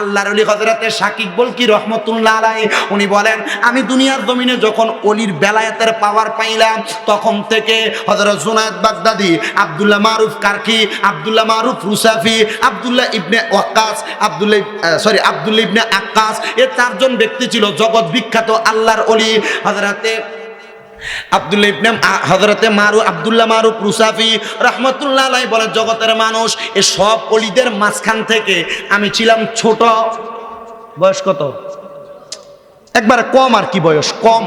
আল্লাহর অলি হজরতে শাকিব বলকি রহমতুল্লাহ আলাই উনি বলেন, আমি দুনিয়ার জমিনে যখন অলির বেলায়েতের পাওয়ার পাইলাম, তখন থেকে হজরত Junaid Baghdadi, Abdullah Maruf Karkhi, Abdullah Maruf Rusafi, Abdullah ibn Waqqas, Abdullah sorry Abdullah ibn Akkas, এ চারজন ব্যক্তি ছিল জগৎ বিখ্যাত আল্লাহর অলি। হজরতে আব্দুল্লাহ ইবনে হজরতে মারু, আব্দুল্লাহ মারুফ রুসাফি রহমতুল্লাহ আলাই বলে জগতের মানুষ এ সব অলিদের মাঝখান থেকে আমি ছিলাম ছোট। বয়স কত? একবার কম আর কি বয়স, কম।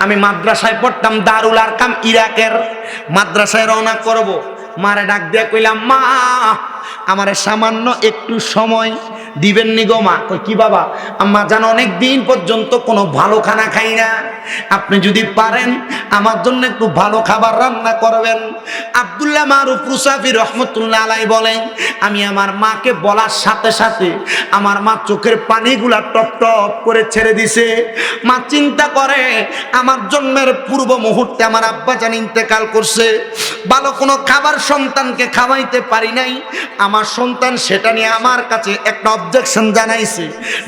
আমি মাদ্রাসায় পড়তাম দারুল আরকাম ইরাকের। মাদ্রাসায় রওনা করব। মারে ডাক দিয়া কইলাম, মা, আমারে সামান্য একটু সময় দিবেন নি মা? কই, কি বাবা? আম্মা জানো অনেক দিন পর্যন্ত কোনো ভালো খানা খাই না। আপনি যদি পারেন, আমার জন্য একটু ভালো খাবার রান্না করবেন। আব্দুল্লাহ মারুফ রুসাফি রহমতুল্লাহ আলাই বলেন, আমি আমার মাকে বলার সাথে সাথে আমার মা চোখের পানিগুলা টপ টপ করে ছেড়ে দিছে। মা চিন্তা করে, আমার জন্মের পূর্ব মুহূর্তে আমার আব্বা জান ইন্তেকাল করছে। ভালো কোনো খাবার সন্তানকে খাওয়াইতে পারি নাই। আমার সন্তান সেটা নিয়ে আমার কাছে একটা অবজেকশন জানাইছে,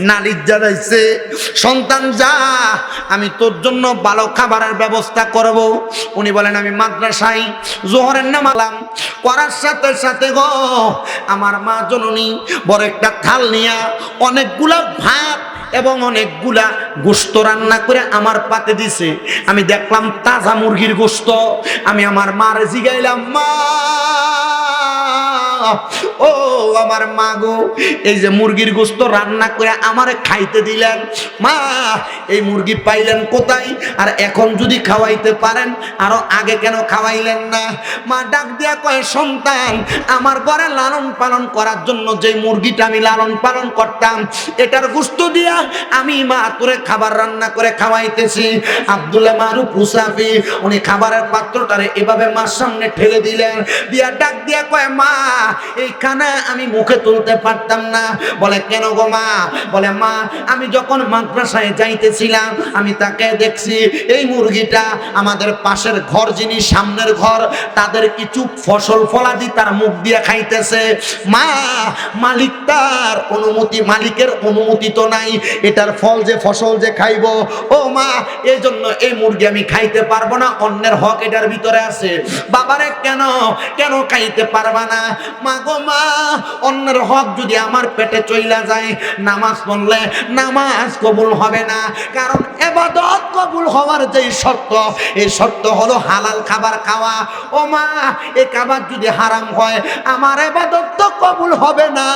নালিশ জানাইছে, সন্তান যা, আমি তোর জন্য ভালো খাবারের ব্যবস্থা করব। উনি বলেন, আমি মাদ্রাসায় জোহরের নামালাম করার সাথে সাথে গো, আমার মা জননী বড় একটা থাল নিয়া অনেকগুলা ভাত এবং অনেকগুলা গোস্ত রান্না করে আমার পাতে দিছে। আমি দেখলাম তাজা মুরগির গোস্ত আমি আমার মার জিগাইলাম, মা ও, আমার মা গো, এই যে মুরগির গোস্ত রান্না করে আমারে খাইতে দিলেন। মা, এই মুরগি পাইলেন কোথায়? আর এখন যদি খাওয়াইতে পারেন, আরও আগে কেন খাওয়াইলেন না? মা ডাক দিয়া কয়, সন্তান, আমার ঘরে লালন পালন করার জন্য যে মুরগিটা আমি লালন পালন করতাম, এটার গোস্ত দিয়া আমি মা তোরে খাবার রান্না করে খাওয়াইতেছি। আব্দুল্লাহ মারুফ মুসাফি, উনি খাবারের পাত্রটারে এভাবে মার সামনে ঠেলে দিলেন। দিয়া ডাক দিয়া কয়, মা এই খানা আমি মুখে তুলতে পারতাম না। বলে, কেন গো মা? বলে, মা, আমি যখন মাদ্রাসায় যাইতেছিলাম, আমি তাকে দেখছি, এই মুরগিটা আমাদের পাশের ঘর, যিনি সামনের ঘর, তাদের কিছু ফসল ফলাদি তার মুখ দিয়ে খাইতেছে। মা, মালিক তার অনুমতি, মালিকের অনুমতি তো নাই। এটার ফল যে ফসল যে খাইব, ও মা এই জন্য এই মুরগি আমি খাইতে পারব না, অন্যের হক এটার ভিতরে আছে। বাবারে, কেন? কেন খাইতে পারবা না? মা গো মা, অন্যের হক যদি আমার পেটে চইলা যায়, নামাজ পড়লে নামাজ কবুল হবে না। কারণ এবাদত কবুল হওয়ার যেই শর্ত, এই শর্ত হলো হালাল খাবার খাওয়া। ও মা এই খাবার যদি হারাম হয়, আমার এবাদত তো কবুল হবে না।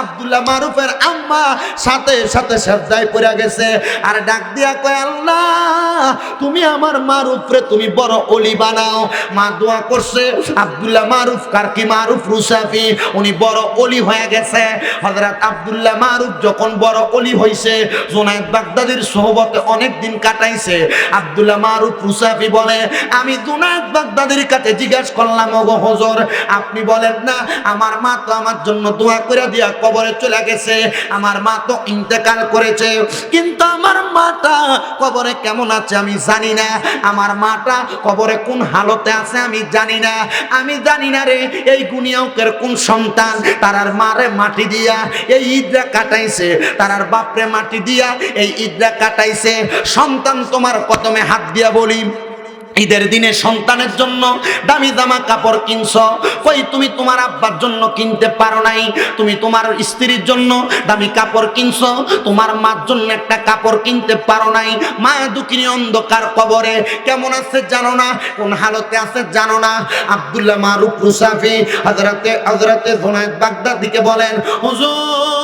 আব্দুল্লাহ মারুফের আম্মা সাথে সাথে শ্রদ্ধায় পড়ে গেছে। আর ডাক দিয়া কয়, আল্লাহ, তুমি আমার মারুফরে তুমি বড় অলি বানাও। মা দোয়া করছে, আব্দুল্লাহ মারুফ কারকি মারুফ রুসাফি উনি বড় অলি হয়ে গেছে। হযরত আব্দুল্লাহ মারুফ যখন বড় অলি হইছে জুনায়েদ বাগদাদির সোহবতে অনেক দিন কাটাইছে। আব্দুল্লাহ মারুফ রুসাফি বলে, আমি জুনায়েদ বাগদাদির কাছে জিজ্ঞাসা করলাম, ওগো হুজুর, আপনি বলেন না, আমার মা তো আমার জন্য দোয়া করে দিয়া কবরে চলে গেছে, আমার মা তো ইন্তেকাল করেছে, কিন্তু আমার মাটা কবরে কেমন আছে আমি জানি না, আমার মাটা কবরে কোন হালতে আছে আমি জানি না, আমি জানি না রে, এই গুনিয়কের কোন সন্তান? তারার মারে মাটি দিয়া, এই ঈদরা কাটাইছে। তারার বাপরে মাটি দিয়া, এই ঈদরা কাটাইছে। সন্তান তোমার কদমে হাত দিয়া বলি ঈদের দিনে সন্তানের জন্য দামি দামা কাপড় কিনছ। কই, তুমি তোমার আব্বার জন্য কিনতে পারো নাই। তুমি তোমার স্ত্রীর জন্য দামি কাপড় কিনছ। তোমার মার জন্য একটা কাপড় কিনতে পারো নাই। মা দুঃখিনী অন্ধকার কবরে কেমন আছে জানো না? কোন হালতে আছে জানো না? আব্দুল্লাহ মারুফ রুসাফি হজরতে হজরতে জোনায়দ বাগদাদিকে বলেন, হুজুর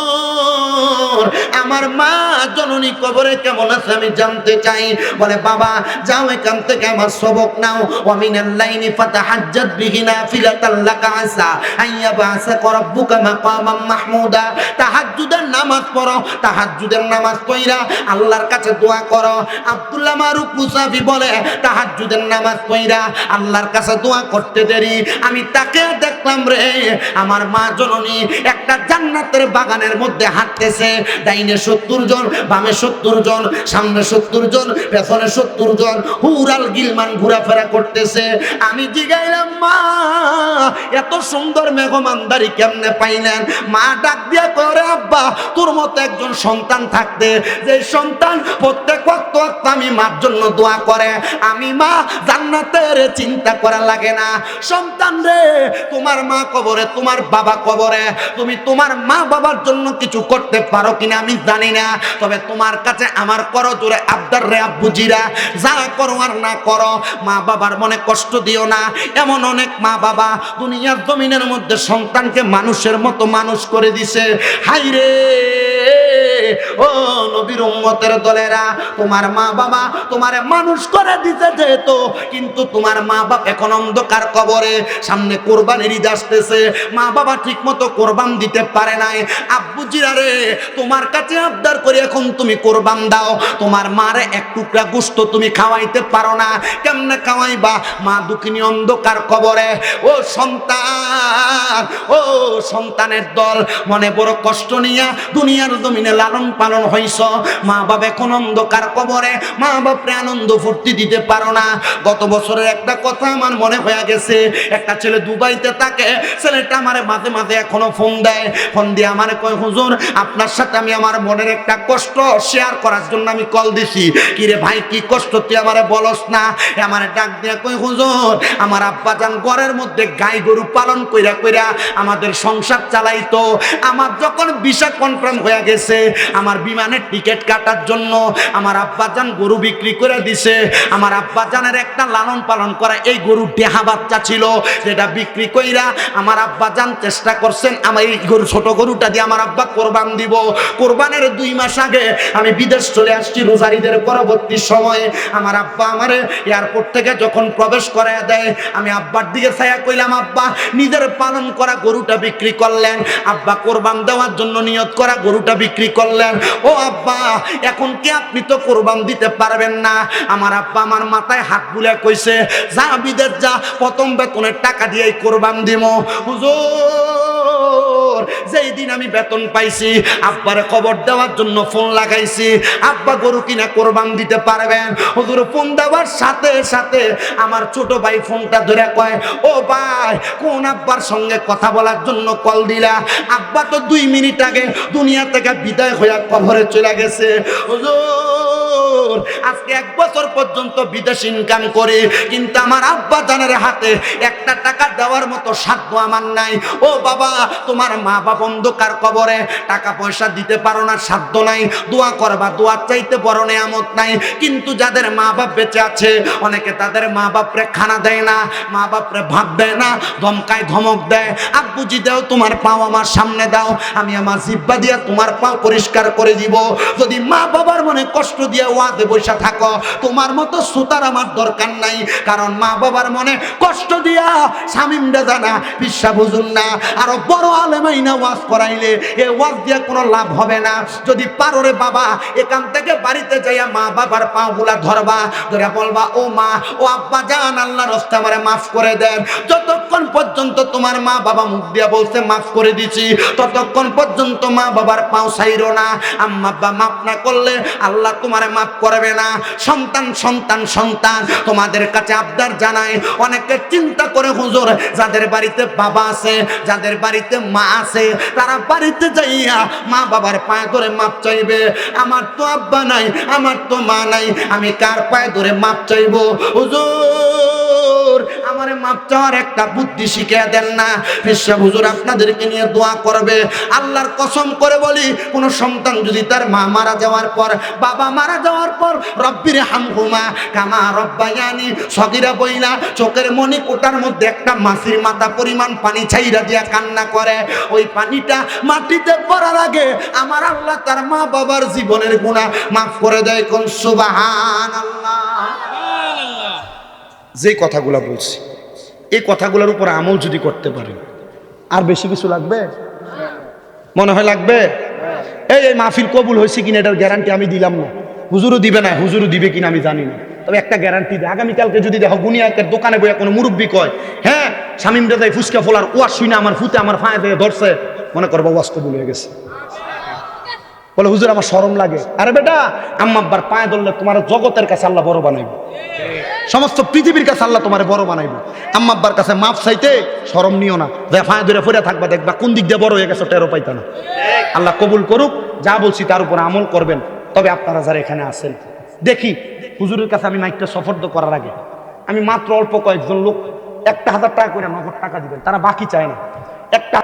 আমার মা জননী কবরে কেমন আছে আমি জানতে চাই। বলে, বাবা, যাও এখান থেকে আমার সবক নাও। ওয়ামিনাল লাইনি ফাতাহাজ্জাত বিহি নাফিলাতাল লাকা আসা। আইয়া বাসা রাব্বুকা মাকামাম মাহমুদা। তাহাজ্জুদের নামাজ পড়ো, তাহাজ্জুদের নামাজ পড়া আল্লাহর কাছে দোয়া করো। আব্দুল্লাহ মারুফ মুসাফি বলে, তাহাজ্জুদের নামাজ পড়া আল্লাহর কাছে দোয়া করতে দেরি। আমি তাকে দেখলাম রে, আমার মা জননী একটা জান্নাতের বাগানের মধ্যে হাঁটতেছে ডাইনে সত্তর জন, বামে সত্তর জন, সামনে সত্তর জন, পেছনে সত্তর জন, হুরাল গিলমান ঘোরাফেরা করতেছে। আমি জিগাইলাম, মা, এত সুন্দর মেঘমানদারি কেমনে পাইলেন? মা ডাক দিয়া করে আব্বা, তোর মতো একজন সন্তান থাকতে, যে সন্তান প্রত্যেক ওয়াক্ত ওয়াক্ত আমি মার জন্য দোয়া করে, আমি মা জান্নাতের চিন্তা করা লাগে না। সন্তান রে, তোমার মা কবরে, তোমার বাবা কবরে, তুমি তোমার মা বাবার জন্য কিছু করতে পারো কিনা আমি জানি না। তবে তোমার কাছে আমার করো জোরে আবদার রে আব্বুজিরা। যা করো আর না করো, মা বাবার মনে কষ্ট দিও না। এমন অনেক মা বাবা দুনিয়ার জমিনের মধ্যে সন্তানকে মানুষের মতো মানুষ করে দিছে। হাই রে! ও নবীর উম্মতের দলেরা, তোমার মা বাবা তোমারে মানুষ করে দিতে যেহেতু, কিন্তু তোমার মা বাবা এখন অন্ধকার কবরে, সামনে কোরবানির ঈদ আসতেছে। মা বাবা ঠিক মতো কোরবান দিতে পারে নাই। আব্বু জিরারে তোমার কাছে আবদার করে এখন তুমি কোরবান দাও। তোমার মারে এক টুকরা গোস্ত তুমি খাওয়াইতে পারো না। কেমনে খাওয়াইবা? মা দুঃখিনী অন্ধকার কবরে। ও সন্তান, ও সন্তানের দল, মনে বড় কষ্ট নিয়া দুনিয়ার জমিনে লালন পালন হইছ। মা বাবা এখন অন্ধকার কবরে। মা বাপরে আনন্দ ফুর্তি দিতে পারো না। গত বছরের একটা কথা আমার মনে হয়ে গেছে। একটা ছেলে দুবাইতে থাকে। ছেলেটা আমার মাঝে মাঝে এখনও ফোন দেয়। ফোন দিয়ে আমারে কয়, হুজুর, আপনার সাথে আমি আমার মনের একটা কষ্ট শেয়ার করার জন্য আমি কল দিছি। কিরে ভাই, কি কষ্ট? তুই আমারে বলস না। আমারে ডাক দিয়ে কই হুজুর, আমার আব্বা যান ঘরের মধ্যে গাই গরু পালন কইরা কইরা আমাদের সংসার চালাইতো। আমার যখন ভিসা কনফার্ম হয়ে গেছে আমার বিমানের টিকিট কাটার জন্য আমার আব্বা যান গরু বিক্রি করে দিছে। আমার আব্বা জানের একটা লালন পালন করা এই গরুর টেহা বাচ্চা ছিল, যেটা বিক্রি কইরা আমার আব্বা যান চেষ্টা করছেন, আমার এই গরু ছোট গরুটা দিয়ে আমার আব্বা কোরবান দিব। কোরবানের দুই মাস আগে আমি বিদেশ চলে আসছি রোজারিদের পরবর্তী সময়ে। আমার আব্বা আমারে এয়ারপোর্ট থেকে যখন প্রবেশ করে দেয়, আমি আব্বার দিকে ছায়া কইলাম, আব্বা, নিজের পালন করা গরুটা বিক্রি করলেন। আব্বা কোরবান দেওয়ার জন্য নিয়ত করা গরুটা বিক্রি করলেন। ও আব্বা, এখন কি আপনি তো কোরবান দিতে পারবেন না? আমার আব্বা আমার মাথায় হাত বুলে কইছে, যা বিদেশ যা, প্রথম বেতনের টাকা দিয়ে কোরবান দিব হুজুর যেই দিন আমি বেতন পাইছি, আব্বারে খবর দেওয়ার জন্য ফোন লাগাইছি, আব্বা গরু কিনা কোরবান দিতে পারবেন। হুজুর ফোন দেওয়ার সাথে সাথে আমার ছোট ভাই ফোনটা ধরে কয়, ও ভাই, কোন আব্বার সঙ্গে কথা বলার জন্য কল দিলা? আব্বা তো দুই মিনিট আগে দুনিয়া থেকে বিদায় হইয়া কবরে চলে গেছে। হুজুর আজকে এক বছর পর্যন্ত বিদেশ ইনকাম করে, কিন্তু আমার আব্বা জানের হাতে একটা টাকা দেওয়ার মতো সাধ্য আমার নাই। ও বাবা, তোমার মা বাবা অন্ধকার কবরে, টাকা পয়সা দিতে পারো না, সাধ্য নাই। দোয়া করবা, দোয়ার চাইতে বড় নেয়ামত নাই। কিন্তু যাদের মা বাপ বেঁচে আছে, অনেকে তাদের মা বাপরে খানা দেয় না, মা বাপরে ভাত দেয় না, ধমকায় ধমক দেয়। আব্বুজি, দাও তোমার পাও আমার সামনে দাও, আমি আমার জিব্বা দিয়া তোমার পাও পরিষ্কার করে দিব। যদি মা বাবার মনে কষ্ট দিয়ে ওয়াদে বসে থাকো। তোমার মতো সুতার আমার দরকার নাই। কারণ মা বাবার মনে কষ্ট দিয়া স্বামীমটা জানা বিশ্বাস বুঝুন না। আরও বড় আলেমাই না ওয়াজ করাইলে, এ ওয়াজ দিয়ে কোনো লাভ হবে না। যদি পারো রে বাবা, এখান থেকে বাড়িতে যাইয়া মা বাবার পা গুলা ধরবা, ধরে বলবা, ও মা, ও আব্বা জান আল্লাহ রস্তা আমারে মাফ করে দেন। যতক্ষণ পর্যন্ত তোমার মা বাবা মুখ দিয়া বলছে, মাফ করে দিছি। ততক্ষণ পর্যন্ত মা বাবার পাও সাইরো না। আম্মা আব্বা মাফ না করলে আল্লাহ তোমারে মাফ করবে না। সন্তান সন্তান সন্তান, তোমাদের কাছে আবদার জানায় অনেকে চিন্তা করে, হুজুর, যাদের বাড়িতে বাবা আছে, যাদের বাড়িতে মা আছে, তারা বাড়িতে যাইয়া মা বাবার পায়ে ধরে মাপ চাইবে। আমার তো আব্বা নাই, আমার তো মা নাই, আমি কার পায়ে ধরে মাপ চাইব? হুজুর আমার মাপ চাওয়ার একটা বুদ্ধি শিখিয়ে দেন না। পেশা হুজুর আপনাদেরকে নিয়ে দোয়া করবে। আল্লাহর কসম করে বলি, কোন সন্তান যদি তার মা মারা যাওয়ার পর, বাবা মারা যাওয়ার পর, রব্বির হামহুমা কামা রব্বায়ানি, সগিরা বইলা, চোখের মনি কোটার মধ্যে একটা মাসির মাথা পরিমাণ পানি ছাইরা দিয়া কান্না করে। ওই পানিটা মাটিতে পড়ার আগে আমার আল্লাহ তার মা বাবার জীবনের গুণা মাফ করে দেয়। কোন সুবাহান আল্লাহ যে কথাগুলো বলছি, এই কথাগুলোর উপর আমল যদি করতে পারেন, আর বেশি কিছু লাগবে? মনে হয় লাগবে? এই এই মাহফিল কবুল হয়েছে কিনা এটার গ্যারান্টি আমি দিলাম না। হুজুরও দিবে না, হুজুরও দিবে কিনা আমি জানি না। তবে একটা গ্যারান্টি দেয় আগামীকালকে যদি দেখো গুনিয়াকের দোকানে বইয়া কোনো মুরব্বী কয় হ্যাঁ স্বামীম দাদাই ফুচকা ফোলার ওয়াশ শুনে আমার ফুতে আমার ফাঁয়ে দিয়ে ধরছে। মনে করব ওয়াশ কবুল হয়ে গেছে। বলে, হুজুর, আমার শরম লাগে। আরে বেটা আম্মা আব্বার পায়ে ধরলে তোমার জগতের কাছে আল্লাহ বড় বানাইব। সমস্ত পৃথিবীর কাছে আল্লাহ তোমার বড় বানাইব। আম্মা আব্বার কাছে মাপ চাইতে শরম নিও না। যে ফাঁয়ে ধরে থাকবা দেখবা কোন দিক দিয়ে বড় হয়ে গেছে টেরো পাইতা না। আল্লাহ কবুল করুক, যা বলছি তার উপর আমল করবেন। তবে আপনারা যারা এখানে আছেন, দেখি, হুজুরের কাছে আমি মাইকটা সফর্দ করার আগে আমি মাত্র অল্প কয়েকজন লোক, একটা হাজার টাকা করে নগদ টাকা দিবেন, তারা বাকি চায় না। একটা